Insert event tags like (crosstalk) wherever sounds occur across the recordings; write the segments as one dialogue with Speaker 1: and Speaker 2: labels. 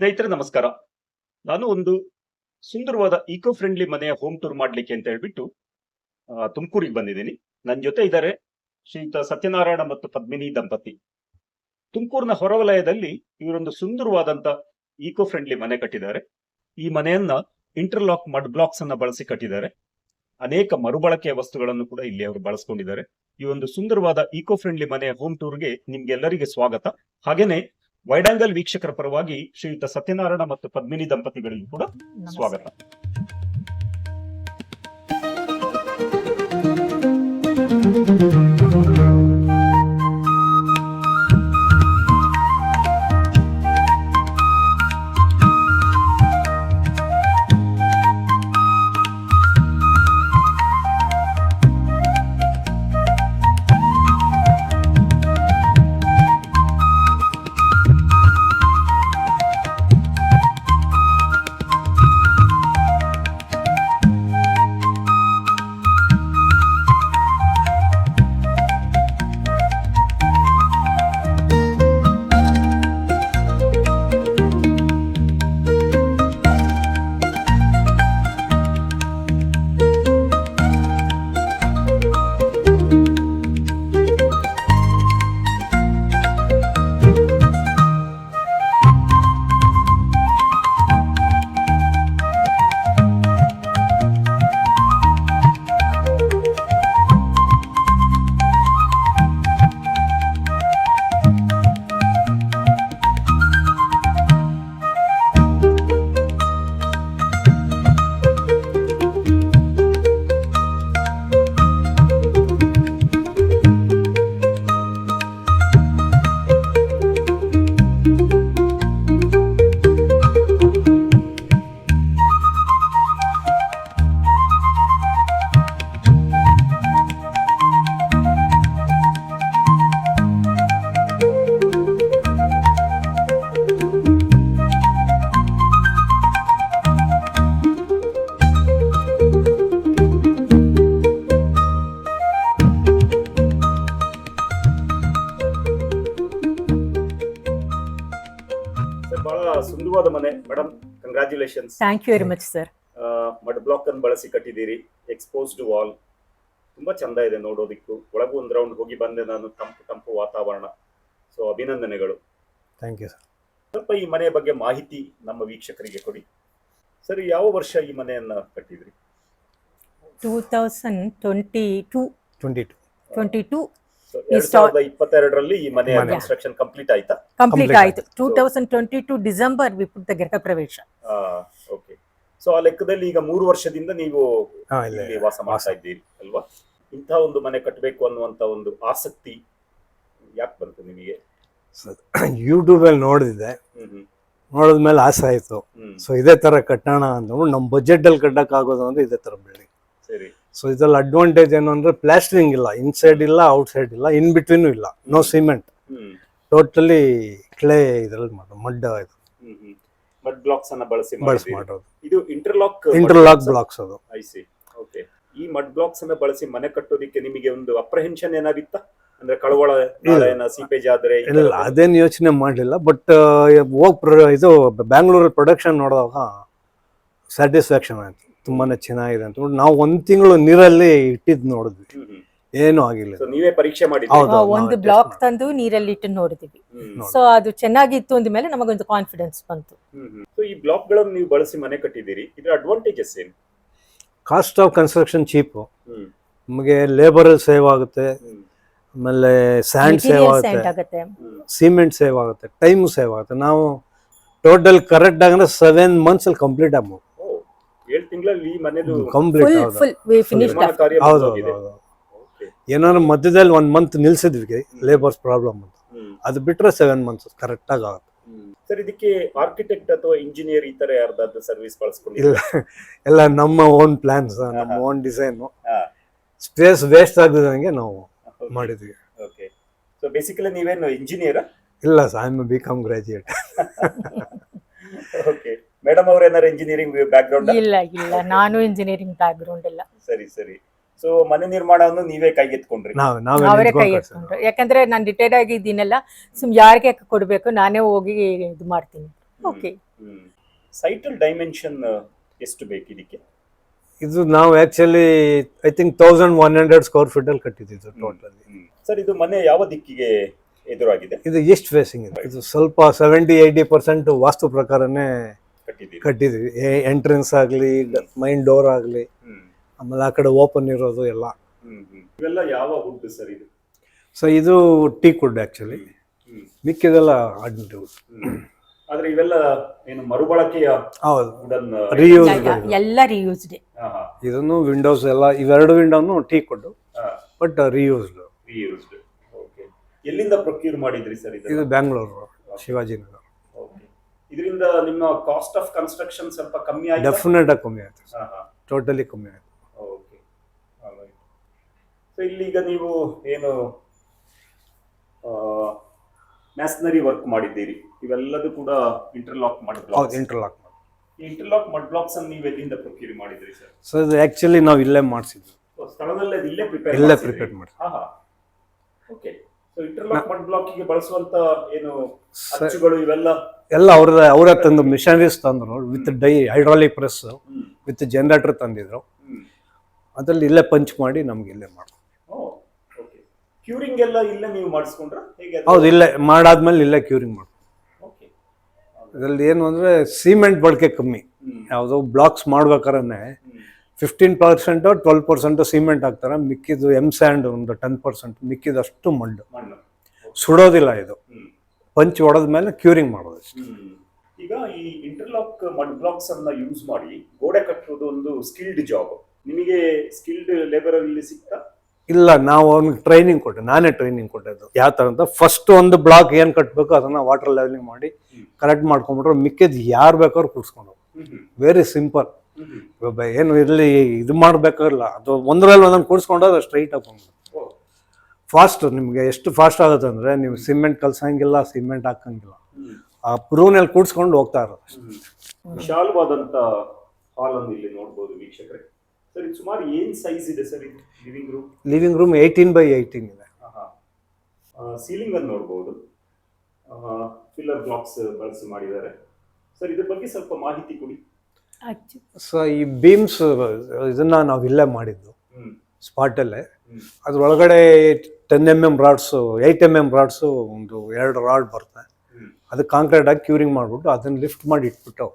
Speaker 1: ಸ್ನೇಹಿತರೆ, ನಮಸ್ಕಾರ. ನಾನು ಒಂದು ಸುಂದರವಾದ ಈಕೋ ಫ್ರೆಂಡ್ಲಿ ಮನೆಯ ಹೋಮ್ ಟೂರ್ ಮಾಡ್ಲಿಕ್ಕೆ ಅಂತ ಹೇಳ್ಬಿಟ್ಟು ತುಮಕೂರಿಗೆ ಬಂದಿದ್ದೀನಿ. ನನ್ನ ಜೊತೆ ಇದ್ದಾರೆ ಶ್ರೀಯುತ ಸತ್ಯನಾರಾಯಣ ಮತ್ತು ಪದ್ಮಿನಿ ದಂಪತಿ. ತುಮಕೂರಿನ ಹೊರವಲಯದಲ್ಲಿ ಇವರೊಂದು ಸುಂದರವಾದಂತ ಈಕೋ ಫ್ರೆಂಡ್ಲಿ ಮನೆ ಕಟ್ಟಿದ್ದಾರೆ. ಈ ಮನೆಯನ್ನ ಇಂಟರ್ಲಾಕ್ ಮಡ್ ಬ್ಲಾಕ್ಸ್ ಅನ್ನ ಬಳಸಿ ಕಟ್ಟಿದ್ದಾರೆ. ಅನೇಕ ಮರುಬಳಕೆಯ ವಸ್ತುಗಳನ್ನು ಕೂಡ ಇಲ್ಲಿ ಅವರು ಬಳಸ್ಕೊಂಡಿದ್ದಾರೆ. ಈ ಒಂದು ಸುಂದರವಾದ ಈಕೋ ಫ್ರೆಂಡ್ಲಿ ಮನೆಯ ಹೋಮ್ ಟೂರ್ಗೆ ನಿಮ್ಗೆಲ್ಲರಿಗೆ ಸ್ವಾಗತ. ಹಾಗೇನೆ ವೈಡಾಂಗಲ್ ವೀಕ್ಷಕರ ಪರವಾಗಿ ಶ್ರೀಯುತ ಸತ್ಯನಾರಾಯಣ ಮತ್ತು ಪದ್ಮಿನಿ ದಂಪತಿಗಳಿಗೂ ಕೂಡ ಸ್ವಾಗತ. ಬಹಳ ಸುಂದರವಾದ ಮನೆ madam congratulation
Speaker 2: thank you very much sir
Speaker 1: mud block ಅನ್ನು ಬಳಸಿ ಕಟ್ಟಿದ್ದೀರಿ ಎಕ್ಸ್ಪೋಸ್ಡ್ ವಾಲ್ ತುಂಬಾ ಚಂದ ಇದೆ ನೋಡೋದಿಕ್ಕೂ. ಒಳಗೂ ಒಂದು ರೌಂಡ್ ಹೋಗಿ ಬಂದೆ ನಾನು ತಂಪು ತಂಪು ವಾತಾವರಣ. ಸೊ ಅಭಿನಂದನೆಗಳು.
Speaker 3: ಥ್ಯಾಂಕ್ ಯು ಸರ್
Speaker 1: ಸ್ವಲ್ಪ ಈ ಮನೆಯ ಬಗ್ಗೆ ಮಾಹಿತಿ ನಮ್ಮ ವೀಕ್ಷಕರಿಗೆ ಕೊಡಿ. ಸರ್ ಯಾವ ವರ್ಷ ಈ ಮನೆಯನ್ನ ಕಟ್ಟಿದ್ರಿ?
Speaker 2: Two thousand twenty two
Speaker 3: twenty two
Speaker 2: twenty two
Speaker 1: ಎರಡ್ ಸಾವಿರದ ಇಪ್ಪತ್ತೆರಡರಲ್ಲಿ ಈ ಮನೆಯ
Speaker 3: ಮನೆ.
Speaker 1: ಕನ್ಸ್ಟ್ರಕ್ಷನ್ ಕಂಪ್ಲೀಟ್ ಆಯ್ತಾ?
Speaker 2: ಕಂಪ್ಲೀಟ್ ಆಯ್ತು. Two thousand twenty two December ಗೃಹ ಪ್ರವೇಶ
Speaker 1: ಓಕೆ ಸೊ ಆ ಲೆಕ್ಕದಲ್ಲಿ ಈಗ ಮೂರು ವರ್ಷದಿಂದ ನೀವು
Speaker 3: ಇಲ್ಲ
Speaker 1: ವಾಸ ಮಾಡ್ತಾ ಇದ್ದೀರಿ ಅಲ್ವಾ? ಇಂತಹ ಒಂದು ಮನೆ ಕಟ್ಟಬೇಕು ಅನ್ನುವಂತ ಒಂದು ಆಸಕ್ತಿ ಯಾಕೆ ಬಂತು ನಿಮಗೆ?
Speaker 3: ಯೂಟ್ಯೂಬಲ್ಲಿ (coughs) ನೋಡಿದೆ.
Speaker 1: ಹ್ಮ್ ಹ್ಮ್.
Speaker 3: ನೋಡಿದ್ಮೇಲೆ ಆಸೆ ಆಯಿತು. ಸೊ ಇದೇ ತರ ಕಟ್ಟೋಣ ಅಂದ್ಬಿಟ್ಟು ನಮ್ಮ ಬಜೆಟಲ್ಲಿ ಆಗೋದು ಅಂದ್ರೆ ಇದೇ ತರ ಬಿಲ್ಡಿಂಗ್
Speaker 1: ಸರಿ.
Speaker 3: ಸೊ ಇದ್ರಲ್ಲಿ ಅಡ್ವಾಂಟೇಜ್ ಏನು ಅಂದ್ರೆ ಪ್ಲಾಸ್ಟರಿಂಗ್ ಇಲ್ಲ ಇನ್ಸೈಡ್ ಇಲ್ಲ ಔಟ್ ಸೈಡ್ ಇಲ್ಲ ಇನ್ ಬಿಟ್ವೀನು ಇಲ್ಲ ನೋ ಸಿಮೆಂಟ್ ಟೋಟಲಿ ಕ್ಲೇ ಇದ್ರಲ್ಲಿ ಮಾಡೋದು ಮಡ್ ಇದು.
Speaker 1: ಹ್ಮ್ ಹ್ಮ್. ಮಡ್ ಬ್ಲಾಕ್ಸ್ ಅನ್ನ ಬಳಸಿ
Speaker 3: ಬಳಸಿ ಮಾಡೋದು.
Speaker 1: ಇದು ಇಂಟರ್ಲಾಕ್
Speaker 3: ಇಂಟರ್ಲಾಕ್ ಬ್ಲಾಕ್ಸ್ ಅದು.
Speaker 1: ಐ ಸಿ ಓಕೆ ಈ ಮಡ್ ಬ್ಲಾಕ್ಸ್ ಅನ್ನ ಬಳಸಿ ಮನೆ ಕಟ್ಟೋದಿಕ್ಕೆ ನಿಮಗೆ ಒಂದು ಅಪ್ರಹೆನ್ಷನ್ ಏನಾಗಿತ್ತ? ಅಂದ್ರೆ ಕಳವಳ ಸೀಪೇಜ್ ಆದ್ರೆ
Speaker 3: ಇಲ್ಲ? ಅದೇನು ಯೋಚನೆ ಮಾಡಲಿಲ್ಲ ಬಟ್ ಹೋಗ್ ಇದು ಬ್ಯಾಂಗ್ಳೂರಲ್ಲಿ ಪ್ರೊಡಕ್ಷನ್ ನೋಡಿದಾಗ ಸ್ಯಾಟಿಸ್ಫ್ಯಾಕ್ಷನ್ ಆಯಿತು. ತುಂಬಾ ಚೆನ್ನಾಗಿದೆ ಅಂತ. ನೋಡಿ ನಾವು ಒಂದು ತಿಂಗಳು ನೀರಲ್ಲಿ ಇಟ್ಟಿದ್ ನೋಡಿದ್ವಿ. ಏನೂ ಆಗಿಲ್ಲ
Speaker 1: ಸೊ ನೀವೇ ಪರೀಕ್ಷೆ
Speaker 3: ಹೌದು. ನಾವು
Speaker 2: ಒಂದು ಬ್ಲಾಕ್
Speaker 3: ಮಾಡಿ-
Speaker 2: ತಂದು ನೀರಲ್ಲಿ ಇಟ್ಟು ನೋಡಿದ್ವಿ. ಸೊ ಅದು ಚೆನ್ನಾಗಿತ್ತು ಅಂದ್ಮೇಲೆ ನಮಗೊಂದು ಕಾನ್ಫಿಡೆನ್ಸ್ ಬಂತು.
Speaker 1: ಸೊ ಈ ಬ್ಲಾಕ್ಗಳನ್ನು ನೀವು ಬಳಸಿ ಮನೆ ಕಟ್ಟಿದ್ದೀರಿ. ಇದರ ಅಡ್ವಾಂಟೇಜಸ್ ಏನು?
Speaker 3: Cost of construction cheap.
Speaker 1: ಹ್ಮ್.
Speaker 3: ನಮಗೆ ಲೇಬರ್ ಸೇವ್ ಆಗುತ್ತೆ.
Speaker 1: ಹ್ಮ್.
Speaker 3: ಆಮೇಲೆ ಸ್ಯಾಂಡ್ ಸೇವ್
Speaker 2: ಮೆಟೀರಿಯಲ್
Speaker 3: ಆಗುತ್ತೆ.
Speaker 2: ಸೆಂಟ್ ಆಗುತ್ತೆ.
Speaker 1: ಹ್ಮ್.
Speaker 3: ಸಿಮೆಂಟ್ ಸೇವ್ ಆಗುತ್ತೆ. ಟೈಮು ಸೇವ್ ಆಗುತ್ತೆ. ನಾವು ಟೋಟಲ್ ಕರೆಕ್ಟ್ ಆಗಂದ್ರೆ ಸೆವೆನ್ ಮಂತ್ಸ್ ಅಲ್ಲಿ ಕಂಪ್ಲೀಟ್ ಆಗ್ಬೋದು
Speaker 1: ಏಳು ತಿಂಗಳಲ್ಲಿ ಈ ಮನೆದು
Speaker 3: ಕಂಪ್ಲೀಟ್
Speaker 2: ಫುಲ್
Speaker 1: ನಿರ್ಮಾಣ ಕಾರ್ಯ
Speaker 3: ಹೌದು. ಹೌದು ಏನಾದ್ರು ಮಧ್ಯದಲ್ಲಿ ಒಂದ್ ಮಂತ್ ನಿಲ್ಸಿದ್ವಿ ಲೇಬರ್ಸ್ ಪ್ರಾಬ್ಲಮ್ ಅಂತ. ಅದು ಬಿಟ್ರೆ ಸೆವೆನ್ ಮಂತ್ಸ್ ಕರೆಕ್ಟ್ ಆಗಿ ಆಗುತ್ತೆ.
Speaker 1: ಸರ್ ಇದಕ್ಕೆ ಆರ್ಕಿಟೆಕ್ಟ್ ಅಥವಾ ಇಂಜಿನಿಯರ್ ಈ ತರ ಯಾರ್ದಾದ್ರು ಸರ್ವಿಸ್
Speaker 3: ಇಲ್ಲ
Speaker 1: ಬಳಸ್ಕೊಂಡಿಲ್ಲ
Speaker 3: ಎಲ್ಲ ನಮ್ಮ ಓನ್ ಪ್ಲಾನ್ಸ್ ನಮ್ಮ ಓನ್ ಡಿಸೈನ್. ಸ್ಪೇಸ್ ವೇಸ್ಟ್ ಆಗದಂಗೆ ನಾವು ಮಾಡಿದ್ವಿ.
Speaker 1: ಓಕೆ ಸೊ ಬೇಸಿಕಲಿ ನೀವೇನು ಇಂಜಿನಿಯರ್
Speaker 3: ಇಲ್ಲ I am B Com graduate
Speaker 1: okay madam ಅವ್ರೇನಾರು engineering background
Speaker 2: ಇಲ್ಲ ಇಲ್ಲ. ನಾನು ಇಂಜಿನಿಯರಿಂಗ್ ಬ್ಯಾಕ್ ಗ್ರೌಂಡ್ ಇಲ್ಲ.
Speaker 1: ಸರಿ ಸರಿ. ಸೊ ಮನೆ ನಿರ್ಮಾಣವನ್ನು ನೀವೇ ಕೈಗೆತ್ಕೊಂಡ್ರಿ
Speaker 3: ನಾವು ನಾವೇ
Speaker 2: ಅವರೇ ಕೈ
Speaker 3: ನಿಂತ್ಕೊಂಡು
Speaker 2: ಎತ್ಕೊಂಡ್ರು. ಯಾಕಂದ್ರೆ ನಾನು ರಿಟೈರ್ಡ್ ಆಗಿದ್ದೀನಲ್ಲ ಸುಮ್ ಯಾರಿಗೆ ಕೊಡ್ಬೇಕು? ನಾನೇ ಹೋಗಿ ಇದು ಮಾಡ್ತೀನಿ. ಓಕೆ
Speaker 1: ಸೈಟಲ್ ಡೈಮೆನ್ಷನ್ ಎಷ್ಟು ಬೇಕು ಇದಕ್ಕೆ?
Speaker 3: ಇದು ನಾವು actually I think thousand one hundred square feet ಅಲ್ಲಿ ಕಟ್ಟಿದ್ದು ಟೋಟಲ್
Speaker 1: ಸರ್ ಇದು ಮನೆ ಯಾವ ದಿಕ್ಕಿಗೆ ಎದುರಾಗಿದೆ?
Speaker 3: ಇದು ಈಸ್ಟ್ ಫೇಸಿಂಗ್ ಇದೆ. ಇದು ಸ್ವಲ್ಪ ಸೆವೆಂಟಿ ಏಯ್ಟಿ ಪರ್ಸೆಂಟ್ ವಾಸ್ತು ಪ್ರಕಾರನೇ
Speaker 1: ಕಟ್ಟಿದ್ದೀರಿ.
Speaker 3: ಕಟ್ಟಿದ್ವಿ ಎಂಟ್ರೆನ್ಸ್ ಆಗಲಿ ಮೈನ್ ಡೋರ್ ಆಗಲಿ. ಆಮೇಲೆ ಆ ಕಡೆ ಓಪನ್ ಇರೋದು ಎಲ್ಲ.
Speaker 1: ಇವೆಲ್ಲ ಯಾವ ವುಡ್ ಸರ್ ಇದು?
Speaker 3: ಸೊ ಇದು ಟೀ ಕುಡ್ ಆಕ್ಚುಲಿ
Speaker 1: ಹ್ಮ್,
Speaker 3: ಮಿಕ್ಕಿದೆಲ್ಲ ಆರ್ಡಿನರಿ ವುಡ್
Speaker 1: ಆದ್ರೆ ಇವೆಲ್ಲ ಏನು ಮರುಬಳಕೆಯ
Speaker 3: ಹೌದು. Reuse.
Speaker 2: ಎಲ್ಲ ರಿಯೂಸ್ಡ್
Speaker 3: ಇದನ್ನು ವಿಂಡೋಸ್ ಎಲ್ಲ ಇವೆರಡು ವಿಂಡೋನು teak wood but reused
Speaker 1: reused okay ಎಲ್ಲಿಂದ ಪ್ರೊಕ್ಯೂರ್ ಮಾಡಿದ್ರಿ ಸರ್
Speaker 3: ಇದು ಬ್ಯಾಂಗ್ಳೂರು ಶಿವಾಜಿನಗರ.
Speaker 1: ಇದರಿಂದ ನಿಮ್ಮ ಕಾಸ್ಟ್ ಆಫ್ ಕನ್ಸ್ಟ್ರಕ್ಷನ್ ಸ್ವಲ್ಪ ಕಮ್ಮಿ ಆಯ್ತಾ?
Speaker 3: ಡೆಫಿನೆಟ್ ಆಗಿ ಕಮ್ಮಿ ಆಯ್ತು.
Speaker 1: ಹಾ, ಹಾ.
Speaker 3: ಟೋಟಲಿ ಕಮ್ಮಿ ಆಯ್ತು.
Speaker 1: ಓಕೆ ಸೊ ಇಲ್ಲಿಗ ನೀವು ಏನು ಮ್ಯಾಸ್ನರಿ ವರ್ಕ್ ಮಾಡಿದ್ದೀರಿ. ಇವೆಲ್ಲದೂ ಕೂಡ ಇಂಟರ್ಲಾಕ್ ಮಡ್
Speaker 3: ಹೌದು
Speaker 1: ಬ್ಲಾಕ್ಸ್
Speaker 3: ಇಂಟರ್ಲಾಕ್ ಮಾಡಿ
Speaker 1: ಇಂಟರ್ಲಾಕ್ ಮಡ್ ಬ್ಲಾಕ್ಸ್ ಅನ್ನು ನೀವು ಎಲ್ಲಿಂದ ಪ್ರೊಕ್ಯೂರ್ ಮಾಡಿದ್ರಿ ಸರ್
Speaker 3: ಸೊ ಇದು ಆಕ್ಚುಲಿ ನಾವು ಇಲ್ಲೇ ಮಾಡಿಸಿದ್ವಿ
Speaker 1: ಸ್ಥಳದಲ್ಲೇ ಅದು ಇಲ್ಲೇ ಪ್ರಿಪೇರ್
Speaker 3: ಇಲ್ಲೇ ಪ್ರಿಪೇರ್ ಮಾಡಿ
Speaker 1: ಹಾ ಹಾ. ಓಕೆ ಸೊ ಇಂಟರ್ಲಾಕ್ ಮಡ್ ಬ್ಲಾಕ್ಗೆ ಬಳಸುವಂತ ಏನು ಅಚ್ಚುಗಳು ಇವೆಲ್ಲ?
Speaker 3: ಎಲ್ಲ ಅವ್ರ ಅವರೇ ತಂದು ಮಿಷನರೀಸ್ ತಂದ್ರು with die hydraulic press with generator ತಂದಿದ್ರು. ಅದರಲ್ಲಿ ಇಲ್ಲೇ ಪಂಚ್ ಮಾಡಿ ನಮ್ಗೆ ಇಲ್ಲೇ ಮಾಡ್ತೀವಿ
Speaker 1: ಓಕೆ ಕ್ಯೂರಿಂಗ್ ಎಲ್ಲ ಇಲ್ಲೇ ನೀವು ಮಾಡಿಸ್ಕೊಂಡ್ರ?
Speaker 3: ಹೌದು ಇಲ್ಲೇ ಮಾಡಾದ್ಮೇಲೆ ಇಲ್ಲೇ ಕ್ಯೂರಿಂಗ್ ಮಾಡ್ತೀವಿ ಇದರಲ್ಲಿ ಏನು ಅಂದ್ರೆ ಸಿಮೆಂಟ್ ಬಳಕೆ ಕಮ್ಮಿ. ಯಾವುದೋ ಬ್ಲಾಕ್ಸ್ ಮಾಡ್ಬೇಕಾದ್ರೆ fifteen percent twelve percent cement ಹಾಕ್ತಾರೆ. ಮಿಕ್ಕಿದ್ದು ಎಂ ಸ್ಯಾಂಡ್ ಒಂದು ಟೆನ್ ಪರ್ಸೆಂಟ್ ಮಿಕ್ಕಿದಷ್ಟು ಮಣ್ಣು. ಸುಡೋದಿಲ್ಲ ಇದು. ಪಂಚ್ ಹೊಡೆದ ಮೇಲೆ ಕ್ಯೂರಿಂಗ್ ಮಾಡೋದು ಅಷ್ಟೇ.
Speaker 1: ಈಗ ಈ ಇಂಟರ್ಲಾಕ್ ಮಡ್ ಬ್ಲಾಕ್ಸ್ ಅನ್ನ ಯೂಸ್ ಮಾಡಿ ಗೋಡೆ ಕಟ್ಟೋದು ಒಂದು ಸ್ಕಿಲ್ಡ್ ಜಾಬ್ ನಿಮಗೆ ಸ್ಕಿಲ್ಡ್ ಲೇಬರ್ ಅಲ್ಲಿ ಸಿಗ್ತಾ
Speaker 3: ಇಲ್ಲ ನಾವು ಅವ್ನಿಗೆ ಟ್ರೈನಿಂಗ್ ಕೊಟ್ಟೆ. ನಾನೇ ಟ್ರೈನಿಂಗ್ ಕೊಟ್ಟಿದ್ದು. ಯಾವ ಥರ ಅಂತ ಫಸ್ಟ್ ಒಂದು ಬ್ಲಾಕ್ ಏನು ಕಟ್ಟಬೇಕು ಅದನ್ನು ವಾಟರ್ ಲೆವೆಲಿಂಗ್ ಮಾಡಿ
Speaker 1: ಕಲೆಕ್ಟ್
Speaker 3: ಕರೆಕ್ಟ್ ಮಾಡ್ಕೊಂಡ್ಬಿಟ್ರೆ ಮಿಕ್ಕಿದ್ದು ಯಾರು ಬೇಕಾದ್ರೂ
Speaker 1: ಹ್ಮ್.
Speaker 3: ವೆರಿ ಸಿಂಪಲ್ ಏನು ಇಲ್ಲಿ ಇದು ಮಾಡಬೇಕಾಗಿಲ್ಲ. ಅದು ಒಂದರಲ್ಲಿ ಒಂದೊಂದು ಅದು ಸ್ಟ್ರೈಟ್ ಆಗಿ ಫಾಸ್ಟ್ ನಿಮಗೆ ಎಷ್ಟು ಫಾಸ್ಟ್ ಆಗುತ್ತೆ ಅಂದರೆ ನೀವು ಸಿಮೆಂಟ್ ಕಲ್ಸಂಗಿಲ್ಲ ಸಿಮೆಂಟ್ ಹಾಕಂಗಿಲ್ಲ. ಆ ಪ್ರೂನಲ್ಲಿ ಕೂಡ್ಸ್ಕೊಂಡು ಹೋಗ್ತಾ ಇರೋದು ಅಷ್ಟೇ.
Speaker 1: ವಿಶಾಲವಾದಂತ ಹಾಲ್ ಅನ್ನು ಇಲ್ಲಿ ನೋಡ್ಬೋದು ವೀಕ್ಷಕರೇ. ಸರ್ ಇದು ಸುಮಾರು ಏನ್ ಸೈಜ್ ಇದೆ ಸರ್ ಇದು living room
Speaker 3: living room eighteen by eighteen ಇದೆ.
Speaker 1: ಸೀಲಿಂಗ್ ಅನ್ನು ನೋಡ್ಬೋದು. ಫಿಲ್ಲರ್ ಬ್ಲಾಕ್ಸ್ ಬಳಸಿ ಮಾಡಿದ್ದಾರೆ. ಸರ್ ಇದ್ರ ಬಗ್ಗೆ ಸ್ವಲ್ಪ ಮಾಹಿತಿ ಕೊಡಿ.
Speaker 3: ಸೊ ಈ ಬೀಮ್ಸ್ ಇದನ್ನ ನಾವು ಇಲ್ಲೇ ಮಾಡಿದ್ದು. ಸ್ಪಾಟಲ್ಲೇ ಅದರೊಳಗಡೆ ten M M rods eight M M rods ಒಂದು ಎರಡು ರಾಡ್ ಬರುತ್ತೆ. ಅದು ಕಾಂಕ್ರೀಟ್ ಆಗಿ ಕ್ಯೂರಿಂಗ್ ಮಾಡಿಬಿಟ್ಟು ಅದನ್ನ ಲಿಫ್ಟ್ ಮಾಡಿ ಇಟ್ಬಿಟ್ಟು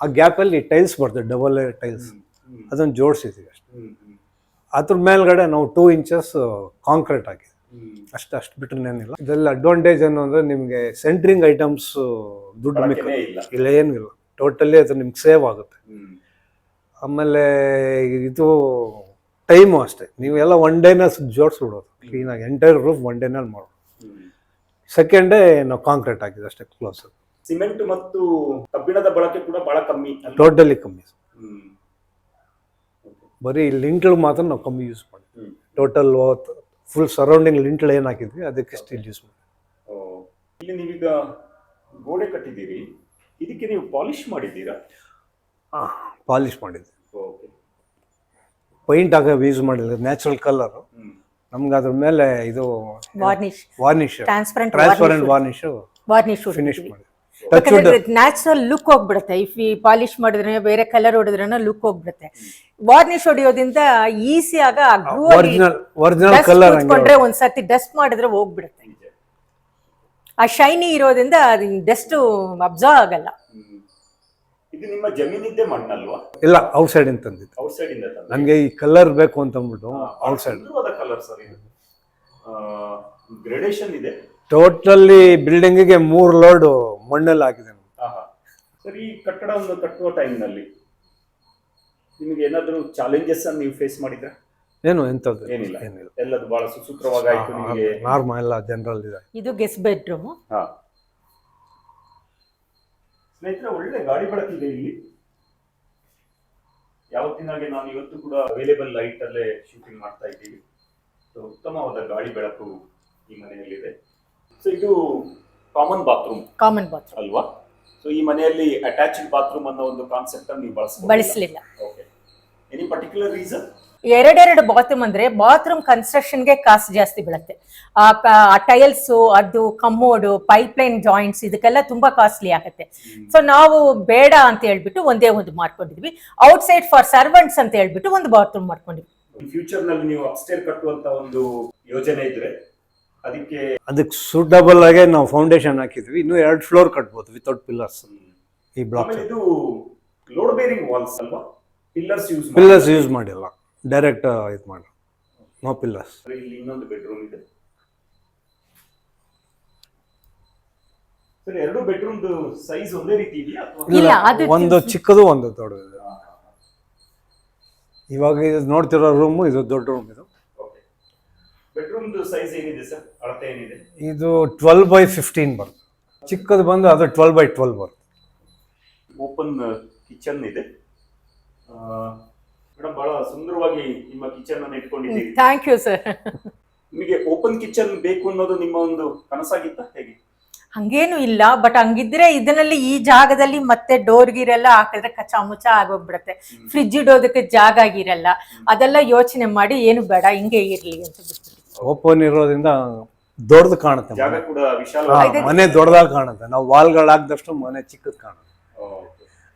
Speaker 3: ಆ ಗ್ಯಾಪಲ್ಲಿ ಟೈಲ್ಸ್ ಬರ್ತದೆ ಡಬಲ್ ಟೈಲ್ಸ್
Speaker 1: ಹ್ಮ್. ಹ್ಮ್.
Speaker 3: ಅದನ್ನು ಜೋಡಿಸಿದ್ದೀವಿ ಅಷ್ಟೇ. ಅದ್ರ ಮೇಲ್ಗಡೆ ನಾವು ಟೂ ಇಂಚಸ್ ಕಾಂಕ್ರೀಟ್ ಹಾಕಿ
Speaker 1: ಹ್ಮ್.
Speaker 3: ಅಷ್ಟು ಅಷ್ಟು ಬಿಟ್ಟರೆ ಏನಿಲ್ಲ ಇದೆಲ್ಲ ಅಡ್ವಾಂಟೇಜ್ ಏನು ಅಂದರೆ ನಿಮಗೆ ಸೆಂಟ್ರಿಂಗ್ ಐಟಮ್ಸ್ ದುಡ್ಡು ಮಿಕ್ಕ
Speaker 1: ಇಲ್ಲ
Speaker 3: ಇಲ್ಲ ಏನಿಲ್ಲ ಟೋಟಲಿ ಅದು ನಿಮ್ಗೆ ಸೇವ್ ಆಗುತ್ತೆ. ಆಮೇಲೆ ಇದು ಟೈಮು ಅಷ್ಟೇ. ನೀವೆಲ್ಲ ಒನ್ ಡೇನ ಜೋಡಿಸ್ಬಿಡೋದು. ಕ್ಲೀನಾಗಿ ಎಂಟೈರ್ ರೂಫ್ ಒನ್ ಡೇನಲ್ಲಿ ಮಾಡೋದು. ಸೆಕೆಂಡ್ ಡೇ ನಾವು ಕಾಂಕ್ರೀಟ್ ಹಾಕಿದ್ದು ಅಷ್ಟೇ ಕ್ಲೋಸ್
Speaker 1: ಸಿಮೆಂಟ್ ಮತ್ತು ಕಬ್ಬಿಣದ ಬಳಕೆ ಕೂಡ ಬಹಳ ಕಮ್ಮಿ?
Speaker 3: ಟೋಟಲಿ ಕಮ್ಮಿ. ಬರೀ ಲಿಂಟ್ಲ್ ಮಾತ್ರ ನಾವು ಕಮ್ಮಿ ಯೂಸ್ ಮಾಡಿದ್ವಿ. ಟೋಟಲ್ ಫುಲ್ ಸರೌಂಡಿಂಗ್ ಲಿಂಟ್ಲ್ ಏನು ಹಾಕಿದ್ವಿ ಅದಕ್ಕೆ ಸ್ಟಿಲ್ ಯೂಸ್ ಮಾಡಿ
Speaker 1: ಇಲ್ಲಿ ನೀವೀಗ ಗೋಡೆ ಕಟ್ಟಿದ್ದೀರಿ. ಇದಕ್ಕೆ ನೀವು ಪಾಲಿಶ್ ಮಾಡಿದ್ದೀರಾ?
Speaker 3: ಪಾಲಿಶ್ ಮಾಡಿದ್ವಿ.
Speaker 1: ಓಕೆ.
Speaker 3: ಪೈಂಟ್ ಆಗ ಯೂಸ್ ಮಾಡಿಲ್ಲ ನ್ಯಾಚುರಲ್ ಕಲರ್ ನಮ್ಗೆ ಅದ್ರ ಮೇಲೆ ಇದು
Speaker 2: varnish
Speaker 3: varnish
Speaker 2: transparent
Speaker 3: transparent varnish
Speaker 2: varnish
Speaker 3: finish ಮಾಡಿ.
Speaker 2: ನ್ಯಾಚುರಲ್ ಲುಕ್ ಹೋಗ್ಬಿಡುತ್ತೆ. ಇಫ್ ಈ ಪಾಲಿಶ್ ಮಾಡಿದ್ರೆ ಬೇರೆ ಕಲರ್ ಹೊಡೆದ್ರೆ ಲುಕ್ ಹೋಗ್ಬಿಡುತ್ತೆ. ವಾರ್ನಿಶ್ ಹೊಡೆಯೋದ್ರಿಂದ ಈಸಿ ಆಗ
Speaker 3: ಒರಿಜಿನಲ್ ಕಲರ್ ಹಂಗೆ
Speaker 2: ಕೂತ್ಕೊಂಡ್ರೆ ಒಂದ್ಸತಿ ಡಸ್ಟ್ ಮಾಡಿದ್ರೆ ಹೋಗ್ಬಿಡುತ್ತೆ. ಆ ಶೈನಿ ಇರೋದ್ರಿಂದ ಡಸ್ಟ್ ಅಬ್ಸರ್ವ್ ಆಗಲ್ಲ.
Speaker 1: ಇದು ನಿಮ್ಮ ಜಮೀನಿದ್ದೆ ಮಣ್ಣಲ್ವಾ?
Speaker 3: ಇಲ್ಲ ಔಟ್ ಇಂದ ತಂದಿದ್ದು.
Speaker 1: ಔಟ್ ಸೈಡ್ ಇಂದ ತಂದೆ
Speaker 3: ನನಗೆ ಈ ಕಲರ್ ಬೇಕು ಅಂತ ಅಂದ್ಬಿಟ್ಟು ಔಟ್ ಸೈಡ್
Speaker 1: ಸುಂದರವಾದ ಕಲರ್ ಸರ್ ಇದು. ಗ್ರೇಡೇಷನ್ ಇದೆ?
Speaker 3: ಟೋಟಲಿ ಬಿಲ್ಡಿಂಗಿಗೆ ಮೂರು ಲೋಡ್ ಮಣ್ಣಲ್ಲಿ ಹಾಕಿದೆ
Speaker 1: ಆಹಾ ಸರಿ ಈ ಕಟ್ಟಡವನ್ನು ಕಟ್ಟುವ ಟೈಮ್ನಲ್ಲಿ ನಿಮಗೆ ಏನಾದರೂ ಚಾಲೆಂಜಸ್ ಅನ್ನು ನೀವು ಫೇಸ್ ಮಾಡಿದ್ರೆ?
Speaker 3: ಏನು ಎಂಥದ್ದು?
Speaker 1: ಏನಿಲ್ಲ.
Speaker 3: ಏನಿಲ್ಲ.
Speaker 1: ಎಲ್ಲದು ಬಹಳ ಸುಸೂತ್ರವಾಗಾಯ್ತು ನಿಮಗೆ.
Speaker 3: ನಾರ್ಮಲ್ ಎಲ್ಲ ಜನರಲ್ ಇದೆ
Speaker 2: ಇದು ಗೆಸ್ಟ್ ಬೆಡ್ರೂಮ್
Speaker 1: ಹಾ. ಸ್ನೇಹಿತರೆ ಒಳ್ಳೆ ಗಾಳಿ ಬೆಳಕಿದೆ ಇಲ್ಲಿ. ಯಾವತ್ತಿನಾಗೆ ನಾನು ಇವತ್ತು ಕೂಡ ಅವೈಲೇಬಲ್ ಲೈಟ್ ಅಲ್ಲೇ ಶೂಟಿಂಗ್ ಮಾಡ್ತಾ ಇದ್ದೀವಿ. ಸೊ ಉತ್ತಮವಾದ ಗಾಳಿ ಬೆಳಕು ಈ ಮನೆಯಲ್ಲಿದೆ. ಸೊ ಇದು ಕಾಮನ್ ಬಾತ್ರೂಮ್
Speaker 2: ಕಾಮನ್ ಬಾತ್ರೂಮ್
Speaker 1: ಅಲ್ವಾ? ಸೊ ಈ ಮನೆಯಲ್ಲಿ ಅಟ್ಯಾಚ್ಡ್ ಬಾತ್ರೂಮ್ ಅನ್ನೋ ಒಂದು ಕಾನ್ಸೆಪ್ಟ್ ಅನ್ನು ನೀವು
Speaker 2: ಬಳಸಲಿಲ್ಲ.
Speaker 1: ಓಕೆ ಎನಿ ಪರ್ಟಿಕ್ಯುಲರ್ ರೀಸನ್
Speaker 2: ಎರಡೆರಡು ಬಾತ್ರೂಮ್ ಅಂದ್ರೆ ಬಾತ್ರೂಮ್ ಕನ್ಸ್ಟ್ರಕ್ಷನ್ಗೆ ಕಾಸ್ಟ್ ಜಾಸ್ತಿ ಬೀಳುತ್ತೆ. ಆ ಟೈಲ್ಸ್ ಅದು ಕಮ್ಮೋಡು ಪೈಪ್ಲೈನ್ ಜಾಯಿಂಟ್ಸ್ ಇದಕ್ಕೆಲ್ಲ ತುಂಬಾ ಕಾಸ್ಟ್ಲಿ ಆಗುತ್ತೆ. ಸೊ ನಾವು ಬೇಡ ಅಂತ ಹೇಳ್ಬಿಟ್ಟು ಒಂದೇ ಒಂದು ಮಾಡ್ಕೊಂಡಿದ್ವಿ. ಔಟ್ಸೈಡ್ ಫಾರ್ ಸರ್ವೆಂಟ್ಸ್ ಅಂತ ಹೇಳ್ಬಿಟ್ಟು ಒಂದು ಬಾತ್ರೂಮ್ ಮಾಡ್ಕೊಂಡಿದ್ವಿ.
Speaker 1: ಫ್ಯೂಚರ್ನಲ್ಲಿ ನೀವು ಅಪ್ಸ್ಟೇರ್ ಕಟ್ಟುವಂತ ಒಂದು ಯೋಜನೆ ಇದ್ರೆ ಅದಕ್ಕೆ
Speaker 3: ಅದಕ್ಕೆ ಸೂಟಬಲ್ ಆಗಿ ನಾವು ಫೌಂಡೇಶನ್ ಹಾಕಿದ್ವಿ. ಇನ್ನು ಎರಡು ಫ್ಲೋರ್ ಕಟ್ಬೋದು ವಿತೌಟ್ ಪಿಲ್ಲರ್ಸ್ ಈ ಬ್ಲಾಕ್
Speaker 1: ಇದು ಲೋಡ್ ಬೇರಿಂಗ್ ವಾಲ್ಸ್ ಅಲ್ವಾ? ಪಿಲ್ಲರ್ಸ್ ಯೂಸ್
Speaker 3: ಪಿಲ್ಲರ್ಸ್ ಯೂಸ್ ಮಾಡಿಲ್ಲ. ಡೈರೆಕ್ಟ್ ಇದು ಮಾಡಿ. ನೋ ಪಿಲ್ಲರ್ಸ್
Speaker 1: ಇಲ್ಲಿ ಇನ್ನೊಂದು ಬೆಡ್ರೂಮ್ ಇದೆ. ಸರ್ ಎರಡು ಬೆಡ್ರೂಮ್ ಸೈಜ್ ಒಂದೇ ರೀತಿ ಇದೆಯಾ ಅಥವಾ?
Speaker 2: ಇಲ್ಲ, ಅದು
Speaker 3: ಒಂದು ಚಿಕ್ಕದು ಒಂದು ದೊಡ್ಡದು. ಇವಾಗ ಇದು ನೋಡ್ತಿರೋ ರೂಮು ಇದು ದೊಡ್ಡ ರೂಮ್ ಇದು.
Speaker 1: ಬೆಡ್ರೂಮ್ ಸೈಜ್ ಏನಿದೆ ಸರ್? ಅಳತೆ ಏನಿದೆ?
Speaker 3: ಇದು ಟ್ವೆಲ್ ಬೈ ಫಿಫ್ಟೀನ್ ಬರುತ್ತೆ. ಚಿಕ್ಕದು ಬಂದು ಅದು ಟ್ವೆಲ್ ಬೈ ಟ್ವೆಲ್ ಬರುತ್ತೆ.
Speaker 1: ಓಪನ್ ಕಿಚನ್ ಇದೆ. ಮೇಡಮ್ ಬಹಳ ಸುಂದರವಾಗಿ ನಿಮ್ಮ ಕಿಚನ್ ಅನ್ನು ಇಟ್ಕೊಂಡಿದ್ದೀರಿ.
Speaker 2: ಥ್ಯಾಂಕ್ ಯು ಸರ್
Speaker 1: ನಿಮಗೆ ಓಪನ್ ಕಿಚನ್ ಬೇಕು ಅನ್ನೋದು ನಿಮ್ಮ ಒಂದು ಕನಸಾಗಿತ್ತ ಹೇಗೆ?
Speaker 2: ಹಂಗೇನು ಇಲ್ಲ ಬಟ್ ಹಂಗಿದ್ರೆ ಇದನ್ನಲ್ಲಿ ಈ ಜಾಗದಲ್ಲಿ ಮತ್ತೆ ಡೋರ್ ಗೀರೆಲ್ಲ ಹಾಕಿದ್ರೆ ಕಚಾಮುಚ ಆಗೋಗ್ಬಿಡತ್ತೆ. ಫ್ರಿಜ್ ಇಡೋದಕ್ಕೆ ಜಾಗ ಆಗಿರಲ್ಲ. ಅದೆಲ್ಲ ಯೋಚನೆ ಮಾಡಿ ಏನು ಬೇಡ ಹಿಂಗೆ ಇರ್ಲಿ ಅಂತ ಬಿಟ್ಟು
Speaker 3: ಓಪನ್ ಇರೋದ್ರಿಂದ ದೊಡ್ಡದು ಕಾಣುತ್ತೆ
Speaker 1: ಜಾಗ
Speaker 3: ಮನೆ.
Speaker 1: ಕೂಡ
Speaker 3: ಹಾ,
Speaker 1: ವಿಶಾಲ
Speaker 3: ಮನೆ ದೊಡ್ಡದಾಗಿ ಕಾಣುತ್ತೆ. ನಾವು ವಾಲ್ಗಳು ಹಾಕಿದಷ್ಟು ಮನೆ ಚಿಕ್ಕದು ಕಾಣುತ್ತೆ.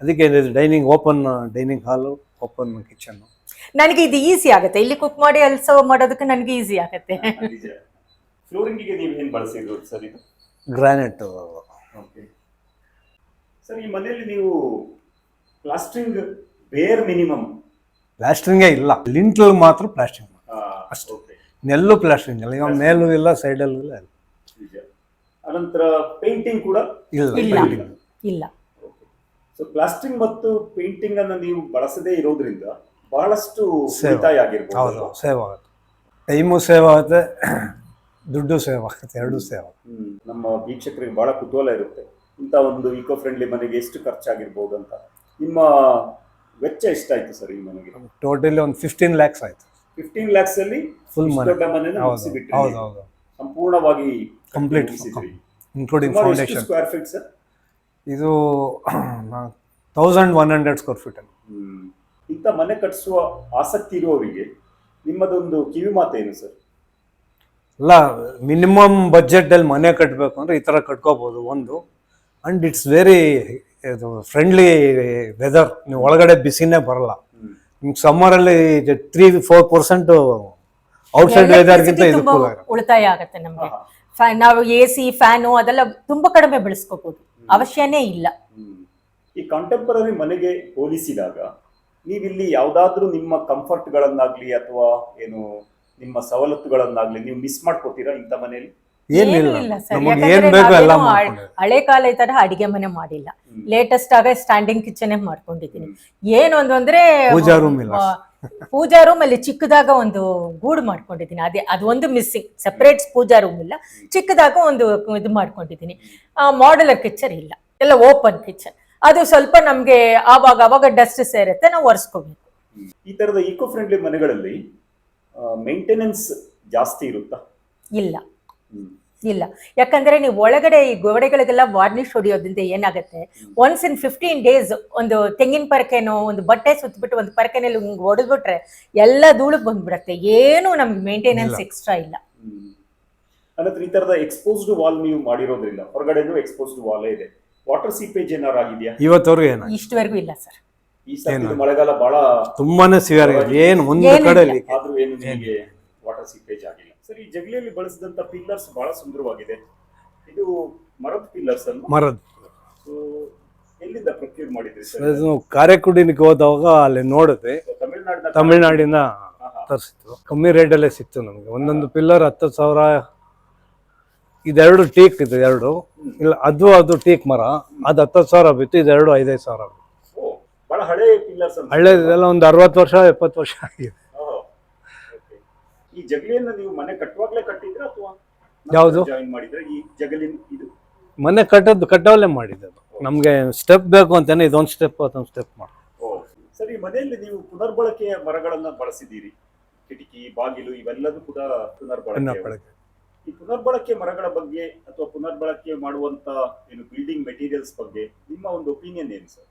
Speaker 3: ಅದಕ್ಕೆ dining open dining hall open kitchen
Speaker 2: ನನಗೆ ಇದು ಈಸಿ ಆಗುತ್ತೆ. ಇಲ್ಲಿ ಕುಕ್ ಮಾಡಿ ಅಲ್ಲಿ ಸರ್ವ್ ಮಾಡೋದಕ್ಕೆ ನನಗೆ ಈಸಿ ಆಗುತ್ತೆ.
Speaker 1: ಫ್ಲೋರಿಂಗಿಗೆ ನೀವು ಏನು ಬಳಸಿದ್ರು ಸರ್ ಇದು?
Speaker 3: ಗ್ರಾನೈಟ್
Speaker 1: ಓಕೆ ಸರ್ ಈ ಮನೆಯಲ್ಲಿ ನೀವು ಪ್ಲಾಸ್ಟ್ರಿಂಗ್ ಬೇರ್ ಮಿನಿಮಮ್
Speaker 3: ಪ್ಲಾಸ್ಟ್ರಿಂಗೇ ಇಲ್ಲ. ಲಿಂಟ್ಲ್ ಮಾತ್ರ ಪ್ಲಾಸ್ಟ್ರಿಂಗ್ ಅಷ್ಟು. ನೆಲ್ಲು ಪ್ಲಾಸ್ಟ್ರಿಂಗ್ ಇಲ್ಲ. ಈಗ ಮೇಲೂ ಇಲ್ಲ ಸೈಡಲ್ಲೂ ಇಲ್ಲ.
Speaker 1: ಅನಂತರ ಪೇಂಟಿಂಗ್ ಕೂಡ?
Speaker 3: ಇಲ್ಲ
Speaker 2: ಇಲ್ಲ.
Speaker 1: ಸೊ ಪ್ಲಾಸ್ಟಿಂಗ್ ಮತ್ತು ಪೇಂಟಿಂಗ್ ಅನ್ನ ನೀವು ಬಳಸದೇ ಇರೋದ್ರಿಂದ ಬಹಳಷ್ಟು
Speaker 3: ಉಳಿತಾಯ
Speaker 1: ಉಳಿತಾಯ
Speaker 3: ಹೌದು
Speaker 1: ಆಗಿರ್ಬೋದು
Speaker 3: ಸೇವ್ ಆಗುತ್ತೆ. ಟೈಮು ಸೇವ್ ಆಗುತ್ತೆ (coughs) ದುಡ್ಡು ಸೇವ್ ಆಗುತ್ತೆ ಎರಡೂ ಸೇವ್ ಆಗುತ್ತೆ.
Speaker 1: ಹ್ಮ್. ನಮ್ಮ ವೀಕ್ಷಕರಿಗೆ ಬಹಳ ಕುತೂಹಲ ಇರುತ್ತೆ. ಇಂಥ ಒಂದು ಇಕೋ ಫ್ರೆಂಡ್ಲಿ ಮನೆಗೆ ಎಷ್ಟು ಖರ್ಚಾಗಿರ್ಬೋದು ಅಂತ. ನಿಮ್ಮ ವೆಚ್ಚ ಎಷ್ಟಾಯ್ತು ಸರ್ ಈ ಮನೆಗೆ?
Speaker 3: ಟೋಟಲಿ ಒಂದು ಫಿಫ್ಟೀನ್ ಲ್ಯಾಕ್ಸ್ ಆಯ್ತು.
Speaker 1: ಫಿಫ್ಟೀನ್ ಲ್ಯಾಕ್ಸ್ ಅಲ್ಲಿ
Speaker 3: ಫುಲ್
Speaker 1: ಇಷ್ಟು
Speaker 3: ಮನೆ.
Speaker 1: ದೊಡ್ಡ ಮನೆನ
Speaker 3: ಹೌದು
Speaker 1: ಮುಗಿಸಿಬಿಟ್ರಿ
Speaker 3: ಹೌದು ಹೌದು.
Speaker 1: ಸಂಪೂರ್ಣವಾಗಿ
Speaker 3: complete including foundation
Speaker 1: square feet sir?
Speaker 3: ಇದು thousand one hundred square feet
Speaker 1: ಇಂಥ ಮನೆ ಕಟ್ಟಿಸುವ ಆಸಕ್ತಿ ಇರುವವರಿಗೆ ನಿಮ್ಮದೊಂದು ಕಿವಿ ಮಾತೇನು ಸರ್?
Speaker 3: ಅಲ್ಲ ಮಿನಿಮಮ್ ಬಜೆಟಲ್ಲಿ ಮನೆ ಕಟ್ಟಬೇಕು ಅಂದರೆ ಈ ಥರ ಕಟ್ಕೋಬೋದು ಒಂದು. ಆ್ಯಂಡ್ ಇಟ್ಸ್ ವೆರಿ ಇದು ಫ್ರೆಂಡ್ಲಿ ವೆದರ್ ನೀವು ಒಳಗಡೆ ಬಿಸಿನೇ ಬರಲ್ಲ. ನಿಮ್ಗೆ ಸಮ್ಮರಲ್ಲಿ ತ್ರೀ ಫೋರ್ ಪರ್ಸೆಂಟ್ ಔಟ್ಸೈಡ್ ವೆದರ್ಗಿಂತ ಇದು
Speaker 2: ಉಳಿತಾಯ ಆಗುತ್ತೆ ನಮಗೆ. ನಾವು ಎ ಸಿ ಫ್ಯಾನು ಅದೆಲ್ಲ ತುಂಬಾ ಕಡಿಮೆ ಬೆಳೆಸ್ಕೋಬಹುದು ಅವಶ್ಯನೇ ಇಲ್ಲ.
Speaker 1: ಈ ಕಂಟೆಂಪರರಿ ಮನೆಗೆ ಹೋಲಿಸಿದಾಗ ನೀವಿಲ್ಲಿ ಯಾವ್ದಾದ್ರೂ ನಿಮ್ಮ ಕಂಫರ್ಟ್ಗಳನ್ನಾಗ್ಲಿ ಅಥವಾ ಏನು ನಿಮ್ಮ ಸವಲತ್ತುಗಳನ್ನಾಗ್ಲಿ ನೀವು ಮಿಸ್ ಮಾಡ್ಕೋತೀರಾ ಇಂಥ ಮನೆಯಲ್ಲಿ?
Speaker 3: ಏನಿಲ್ಲ.
Speaker 2: ಇಲ್ಲ
Speaker 3: ನಮಗೆ
Speaker 2: ಯಾಕಂದ್ರೆ
Speaker 3: ಏನು ಬೇಕೋ ಎಲ್ಲ
Speaker 2: ನಾವೇನು ಹಳೆ- ಕಾಲ ತರ ಅಡಿಗೆ ಮನೆ ಮಾಡಿಲ್ಲ. ಲೇಟೆಸ್ಟ್ ಆಗ ಸ್ಟ್ಯಾಂಡಿಂಗ್ ಕಿಚನ್ ಮಾಡ್ಕೊಂಡಿದ್ದೀನಿ. ಏನು ಒಂದು ಅಂದ್ರೆ
Speaker 3: ಪೂಜಾ room ಇಲ್ಲ.
Speaker 2: ಆ, ಪೂಜಾ ರೂಮ್ ಅಲ್ಲಿ ಚಿಕ್ಕದಾಗ ಒಂದು ಗೂಡು ಮಾಡ್ಕೊಂಡಿದ್ದೀನಿ. ಅದೇ ಅದು ಒಂದು ಮಿಸ್ಸಿಂಗ್ ಸೆಪರೇಟ್ ಪೂಜಾ ರೂಮ್ ಇಲ್ಲ. ಚಿಕ್ಕದಾಗ ಒಂದು ಇದು ಮಾಡ್ಕೊಂಡಿದ್ದೀನಿ. ಮಾಡ್ಯುಲರ್ ಕಿಚನ್ ಇಲ್ಲ. ಎಲ್ಲ ಓಪನ್ ಕಿಚನ್ ಅದು ಸ್ವಲ್ಪ ನಮ್ಗೆ ಆವಾಗ ಅವಾಗ ಡಸ್ಟ್ ಸೇರುತ್ತೆ ನಾವು ಒರೆಸ್ಕೋಬೇಕು.
Speaker 1: ಈ ತರದ ಈಕೋ ಫ್ರೆಂಡ್ಲಿ ಮನೆಗಳಲ್ಲಿ ಮೇಂಟೆನೆನ್ಸ್ ಜಾಸ್ತಿ ಇರುತ್ತಾ?
Speaker 2: ಇಲ್ಲ.
Speaker 1: ಹ್ಮ್.
Speaker 2: ಇಲ್ಲ. ಯಾಕಂದ್ರೆ ನೀವು ಒಳಗಡೆ ಈ ಗೋಡೆಗಳಿಗೆಲ್ಲ ವಾರ್ನಿಷ್ ಹೊಡಿಯೋದ್ರಿಂದ ಏನಾಗುತ್ತೆ? ಒನ್ಸ್ ಇನ್ ಫಿಫ್ಟೀನ್ ಡೇಸ್ ಒಂದು ತೆಂಗಿನ ಪರಕೆನೋ ಒಂದು ಬಟ್ಟೆ ಸುತ್ತಬಿಟ್ಟು ಒಂದು ಪರಕೆನಲ್ಲಿ ಹಿಂಗೆ ಹೊಡೆದ್ಬಿಟ್ರೆ ಎಲ್ಲ ಧೂಳು ಬಂದ್ಬಿಡತ್ತೆ. ಏನು ನಮ್ಗೆ ಮೇಂಟೆನೆನ್ಸ್ ಎಕ್ಸ್ಟ್ರಾ ಇಲ್ಲ.
Speaker 1: ಅನ್ನತ್ರ ಈ ತರದ ಎಕ್ಸ್ಪೋಸ್ಡ್ ವಾಲ್ ನೀವು ಮಾಡಿರೋದ್ರಿಂದ ಹೊರಗಡೆನೂ ಎಕ್ಸ್ಪೋಸ್ಡ್ ವಾಲ್ ಇದೆ. ವಾಟರ್ ಸೀಪೇಜ್ ಏನಾರು ಆಗಿದೆಯಾ?
Speaker 3: ಇವತ್ತವರೆಗೂ ಏನು
Speaker 2: ಇಷ್ಟವರೆಗೂ ಇಲ್ಲ ಸರ್
Speaker 1: ಈ
Speaker 3: ಏನು?
Speaker 1: ಮಳೆಗಾಲ ಬಹಳ
Speaker 3: ತುಂಬಾನೇ ಸಿವಿಯರ್ ಆಗಿದೆ. ಏನು ಒಂದು. ಕಡೆ
Speaker 1: ಆದ್ರೂ ಏನು ನಿಮಗೆ ವಾಟರ್ ಸೀಪೇಜ್ ಆಗಿಲ್ಲ. ಸರ್ ಈ ಜಗಲಿಯಲ್ಲಿ ಬಳಸಿದಂತ ಪಿಲ್ಲರ್ಸ್ ಬಹಳ ಸುಂದರವಾಗಿದೆ. ಇದು ಮರದ ಪಿಲ್ಲರ್ಸ್
Speaker 3: ಮರದ.
Speaker 1: ಸೊ ಎಲ್ಲಿಂದ ಪ್ರೊಕ್ಯೂರ್ ಮಾಡಿದ್ರಿ ಸರ್?
Speaker 3: ಕಾರೆಕುಡಿನಿಗೆ ಹೋದಾಗ ಅಲ್ಲಿ ನೋಡಿದ್ವಿ
Speaker 1: ತಮಿಳ್ನಾಡಿನ
Speaker 3: ತಮಿಳ್ನಾಡಿನ. ತರಿಸಿತ್ತು. ಕಮ್ಮಿ ರೇಟಲ್ಲೇ ಸಿಕ್ತು ನಮಗೆ. ಒಂದೊಂದು ಪಿಲ್ಲರ್ ಹತ್ತು ಸಾವಿರ ಇದೆರಡು ಟೀಕ್ ಇದೆ ಎರಡು. ಇಲ್ಲ ಅದು ಅದು ಟೀಕ್ ಮರ. ಅದು ಹತ್ತು ಸಾವಿರ ಬಿತ್ತು ಇದೆರಡು ಐದೈದು ಸಾವಿರ ಬಿತ್ತು.
Speaker 1: ಓ, ಬಹಳ ಹಳೆ ಪಿಲ್ಲರ್ಸ್
Speaker 3: ಹಳ್ಳೇದೆಲ್ಲ ಒಂದು ಅರವತ್ತು ವರ್ಷ ಎಪ್ಪತ್ತು ವರ್ಷ ಆಗಿದೆ.
Speaker 1: ಈ ಜಗಲಿಯನ್ನ ನೀವು ಮನೆ ಕಟ್ಟುವಾಗಲೇ ಕಟ್ಟಿದ್ರ ಅಥವಾ
Speaker 3: ಯಾವುದು?
Speaker 1: ಜಾಯಿನ್ ಮಾಡಿದ್ರೆ? ಈ ಜಗಲಿನ ಇದು
Speaker 3: ಮನೆ ಕಟ್ಟದ್ದು ಕಟ್ಟವಲ್ಲೇ ಮಾಡಿದ್ದು ನಮ್ಗೆ ಸ್ಟೆಪ್ ಬೇಕು ಅಂತಾನೆ ಇದೊಂದು ಸ್ಟೆಪ್ ಅದೊಂದು ಸ್ಟೆಪ್ ಮಾಡಿ
Speaker 1: ಸರಿ ಮನೆಯಲ್ಲಿ ನೀವು ಪುನರ್ಬಳಕೆಯ ಮರಗಳನ್ನ ಬಳಸಿದ್ದೀರಿ. ಕಿಟಕಿ ಬಾಗಿಲು ಇವೆಲ್ಲದೂ ಕೂಡ ಪುನರ್ಬಳಕೆ. ಈ ಪುನರ್ಬಳಕೆ ಮರಗಳ ಬಗ್ಗೆ ಅಥವಾ ಪುನರ್ಬಳಕೆ ಮಾಡುವಂತ ಏನು ಬಿಲ್ಡಿಂಗ್ ಮೆಟೀರಿಯಲ್ಸ್ ಬಗ್ಗೆ ನಿಮ್ಮ ಒಂದು ಒಪಿನಿಯನ್ ಏನು ಸರ್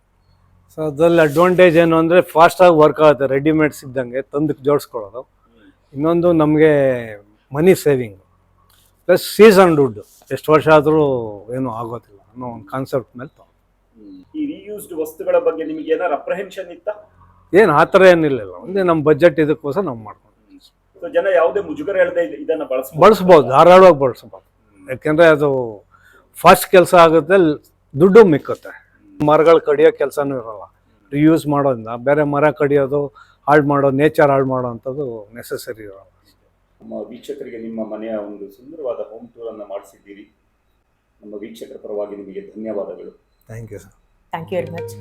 Speaker 3: ಸೊ ಅದ್ರಲ್ಲಿ ಅಡ್ವಾಂಟೇಜ್ ಏನು ಅಂದರೆ ಫಾಸ್ಟಾಗಿ ವರ್ಕ್ ಆಗುತ್ತೆ ರೆಡಿಮೇಡ್ಸ್ ಇದ್ದಂಗೆ ತಂದು ಜೋಡಿಸ್ಕೊಳ್ಳೋದು. ಇನ್ನೊಂದು ನಮಗೆ ಮನಿ ಸೇವಿಂಗ್ ಪ್ಲಸ್ ಸೀಸನ್ ದುಡ್ಡು ಎಷ್ಟು ವರ್ಷ ಆದರೂ ಏನೂ ಆಗೋದಿಲ್ಲ ಅನ್ನೋ ಒಂದು ಕಾನ್ಸೆಪ್ಟ್ ಮೇಲೆ ತಗೊಂಡು.
Speaker 1: ಈ ರೀಯೂಸ್ಡ್ ವಸ್ತುಗಳ ಬಗ್ಗೆ ನಿಮಗೆ ಏನಾದ್ರು ಅಪ್ರಹೆನ್ಷನ್ ಇತ್ತ?
Speaker 3: ಏನು ಆ ಥರ ಏನಿಲ್ಲ ಒಂದೇ ನಮ್ಮ ಬಜೆಟ್ ಇದಕ್ಕೋಸ್ಕರ ನಾವು ಮಾಡ್ಕೊಂಡು
Speaker 1: ಜನ ಯಾವುದೇ ಮುಜುಗರ ಹೇಳದೆ ಇದನ್ನ ಬಳಸಬಹುದು
Speaker 3: ಬಳಸ್ಬೋದು ಧಾರಾಳವಾಗಿ ಬಳಸ್ಬೋದು. ಯಾಕೆಂದರೆ ಅದು ಫಸ್ಟ್ ಕೆಲಸ ಆಗುತ್ತೆ ಲ್- ದುಡ್ಡು ಮಿಕ್ಕುತ್ತೆ. ಮರಗಳು ಕಡಿಯೋ ಕೆಲಸನೂ ಇರಲ್ಲ. ರಿಯೂಸ್ ಮಾಡೋದ್ರಿಂದ ಬೇರೆ ಮರ ಕಡಿಯೋದು ಹಾಳು ಮಾಡೋ ನೇಚರ್ ಹಾಳು ಮಾಡೋ ಅಂಥದ್ದು ನೆಸಸರಿ ಇರೋಲ್ಲ.
Speaker 1: ನಮ್ಮ ವೀಕ್ಷಕರಿಗೆ ನಿಮ್ಮ ಮನೆಯ ಒಂದು ಸುಂದರವಾದ ಹೋಮ್ ಟೂರನ್ನು ಮಾಡಿಸಿದ್ದೀರಿ. ನಮ್ಮ ವೀಕ್ಷಕರ ಪರವಾಗಿ ನಿಮಗೆ ಧನ್ಯವಾದಗಳು.
Speaker 3: Thank you sir
Speaker 2: thank you very much